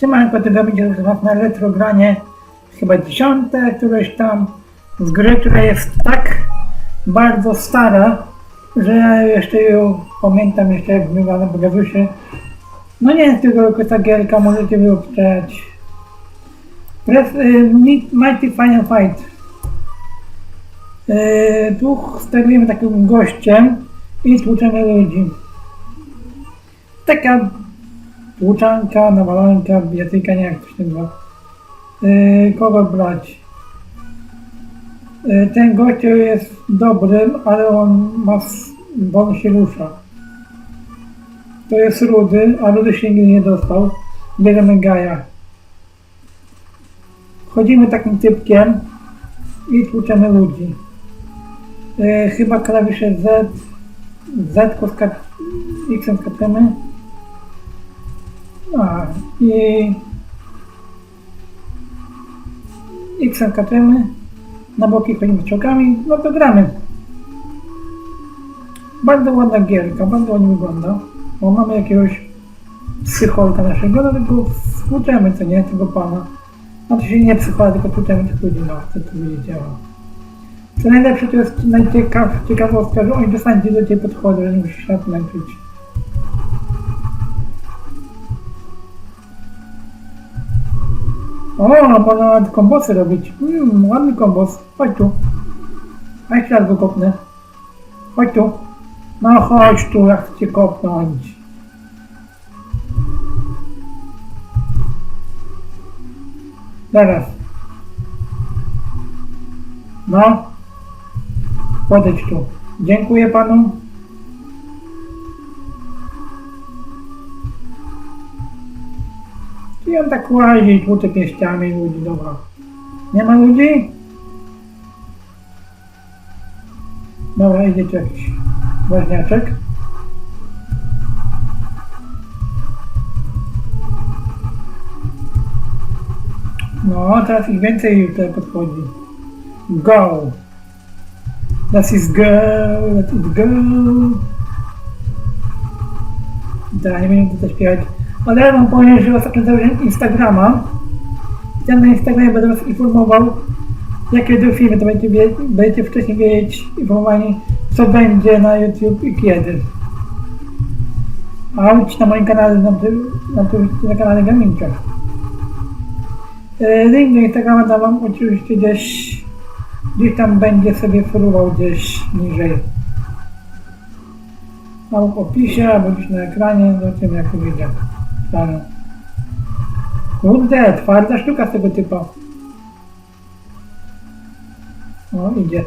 Siemanko, tego będzie na retrogranie chyba dziesiąte, któreś tam z gry, która jest tak bardzo stara, że ja jeszcze ją pamiętam jeszcze jak była na Bogazusie. No nie jest tylko tylko ta gierka, możecie. Press, y, Mighty Final Fight. Y, tu sterujemy takim gościem i tłuczemy ludzi. Taka tłuczanka, nawalanka, bijatyka, nie jak to się nazywa. Yy, kogo brać? Yy, ten gościu jest dobrym, ale on ma, bo on się rusza. To jest Rudy, a Rudy się nigdy nie dostał. Bierzemy Gaja. Chodzimy takim typkiem i tłuczemy ludzi. Yy, chyba klawisze Z, Z koska, X skaczemy. A, i X kaczemy, na boki chodzimy czołgami, no to gramy. Bardzo ładna gierka, bardzo ładnie wygląda. Bo mamy jakiegoś psycholka naszego, no tylko włóczemy, co nie, tego pana. Znaczy się nie psychola, tylko tłuczemy tych ludzi, no, co tu o. Co najlepsze to jest najciekaw, ciekawostka, że oni czasami do ciebie podchodzą, że nie musisz się. O, można nawet kombosy robić. Mmm, ładny kombos. Chodź tu. A jeszcze raz go kopnę. Chodź tu. No chodź tu, jak cię kopnąć. Zaraz. No. Podejdź tu. Dziękuję panu. I on tak łazi, tłucze pięściami ludzi, dobra. Nie ma ludzi? Dobra, idzie tu jakiś woźniaczek. No, teraz ich więcej tutaj podchodzi. Go! That is go! Let it go! Teraz nie będę tutaj śpiewać. Ale ja wam powiem, że ostatnio założyłem Instagrama. Tam na Instagramie będę was informował, jakie do filmy, to będziecie, będziecie wcześniej wiedzieć, informowani, co będzie na YouTube i kiedy. A idź na moim kanale, na, na, na kanale Gaminka. E, Link do Instagrama dam wam oczywiście gdzieś, gdzieś tam będzie sobie fruwał gdzieś niżej. Albo w opisie, albo gdzieś na ekranie, zobaczymy jak to wyjdzie. Stanu. Kurde, twarda sztuka z tego typa. O, idzie.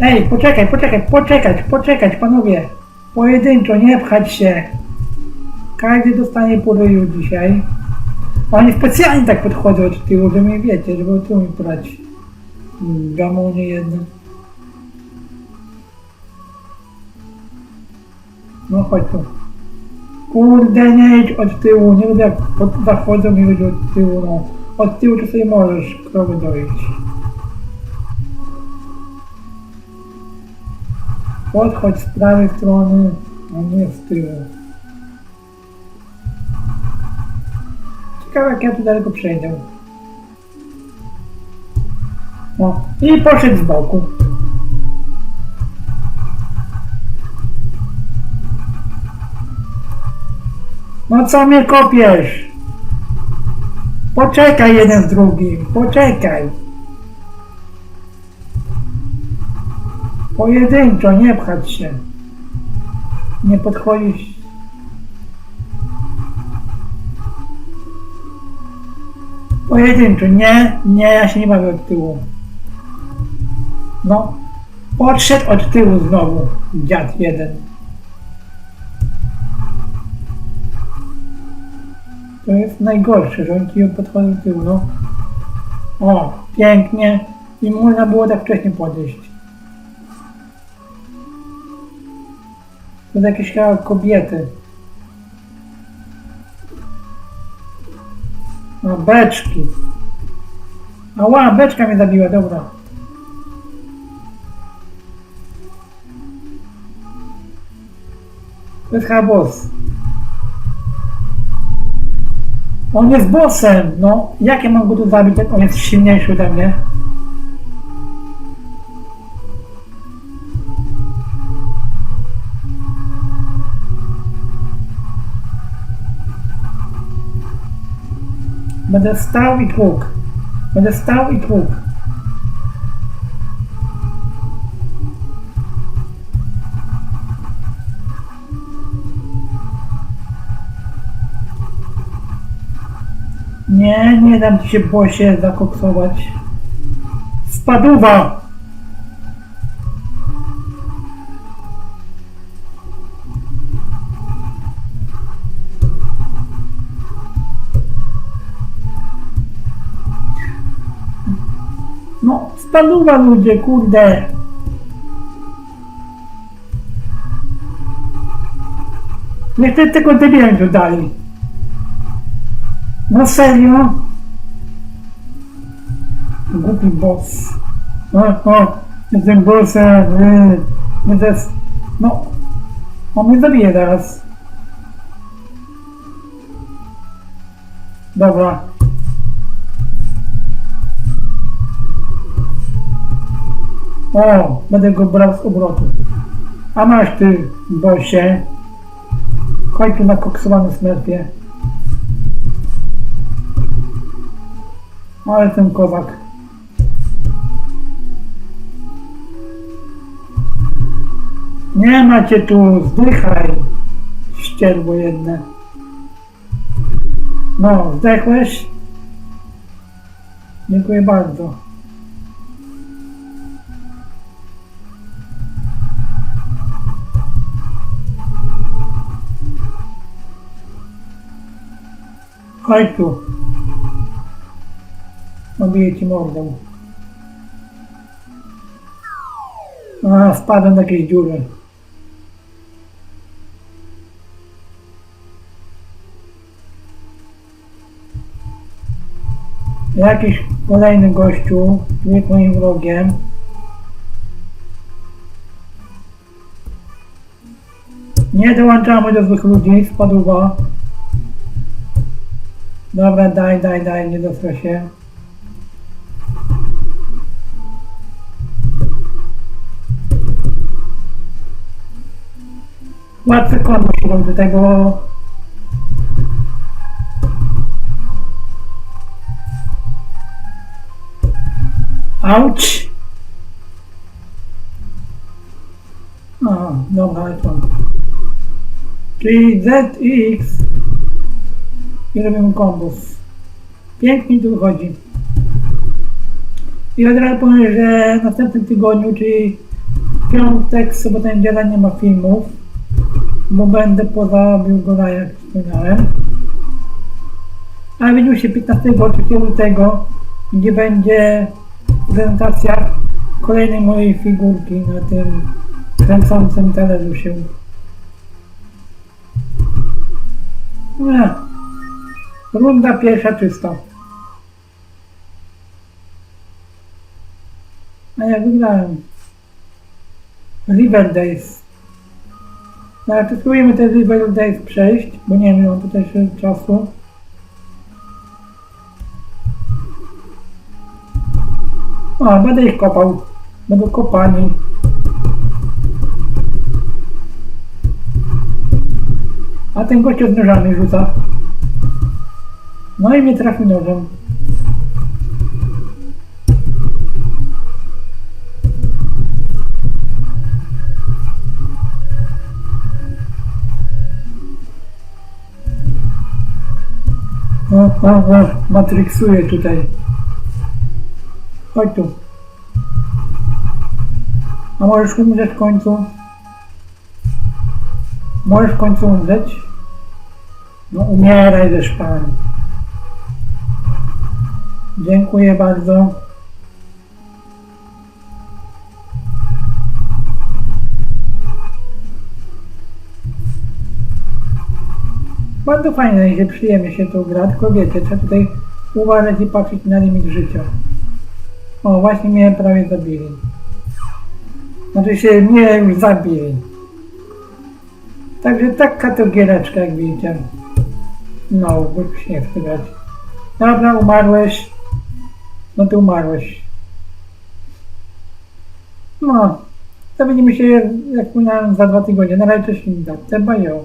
Ej, poczekaj, poczekaj, poczekać, poczekać, panowie. Pojedynczo, nie pchać się. Każdy dostanie po dzisiaj. Oni specjalnie tak podchodzą od tyłu, że mnie wiecie, żeby tu mi brać. Gamonie jedno. No chodź tu. Kurde, nie idź od tyłu, nie będę jak pod, zachodzą mi ludzie od tyłu, no. Od tyłu to sobie możesz krowy dojść. Podchodź z prawej strony, a nie z tyłu. Ciekawe jak ja tu daleko przejdę. No i poszedł z boku. No co mnie kopiesz? Poczekaj jeden z drugim, poczekaj. Pojedynczo, nie pchać się. Nie podchodzić. Pojedynczo, nie, nie, ja się nie bawię od tyłu. No, podszedł od tyłu znowu, dziad jeden. To jest najgorsze, że oni podchodzą z tyłu, no. O, pięknie. I można było tak wcześniej podejść. To jakieś chyba kobiety. No, beczki. Ała, beczka mnie zabiła, dobra. To jest chyba boss. On jest bossem, no jak ja mam go tu zabić, jak on jest silniejszy ode mnie? Będę stał i tłukł. Będę stał i tłukł. Nie, nie dam ci się bosie zakoksować. Spaduwa! No, spaduwa ludzie, kurde! Jeszcze tego debila dodali. No serio? Głupi boss. O, o, jestem bossem. S- No, on mnie zabije teraz. Dobra. O, będę go brał z obrotu. A masz ty, bossie. Chodź tu na koksowany smerfie. Ale ten kozak. Nie macie tu, zdychaj. Ścierwo jedne. No, zdechłeś? Dziękuję bardzo. Chodź tu. Obiję ci mordę. A, spadłem do jakiejś dziury. Jakiś kolejny gościu jest moim wrogiem. Nie dołączamy do złych ludzi, spadła. Dobra, daj, daj, daj, nie dostra się. Łatwy kon musi do tego. Auć! A, dobra, to. Czyli ZX i robimy kombos. Pięknie tu wychodzi. I od razu powiem, że w następnym tygodniu, czyli piątek, sobotę, niedziela nie ma filmów, bo będę poza Biłgora, jak wspomniałem. A w dniu się 15 3 lutego, gdzie będzie prezentacja kolejnej mojej figurki na tym kręcącym talerzu się. Runda pierwsza czysta. A ja wygrałem. River Days. No, ale spróbujemy te River Days przejść, bo nie wiem, mam tutaj jeszcze czasu. O, będę ich kopał. Będą kopani. A ten gościu z nożami rzuca. No i mnie trafił nożem. O, o, o, matrixuje tutaj. Chodź tu. A możesz umrzeć w końcu? Możesz w końcu umrzeć? No umieraj ze szpan. Dziękuję bardzo. Bardzo fajnie się przyjemnie się to gra, tylko wiecie, trzeba tutaj uważać i patrzeć na limit życia. O, właśnie mnie prawie zabili. Znaczy się mnie już zabili. Także taka to giereczka, jak widzicie. No, by się nie wstydzać. Dobra, umarłeś. No ty umarłeś. No, to widzimy się, jak wspomniałem, za dwa tygodnie. Na razie, cześć, Linda. Bajo.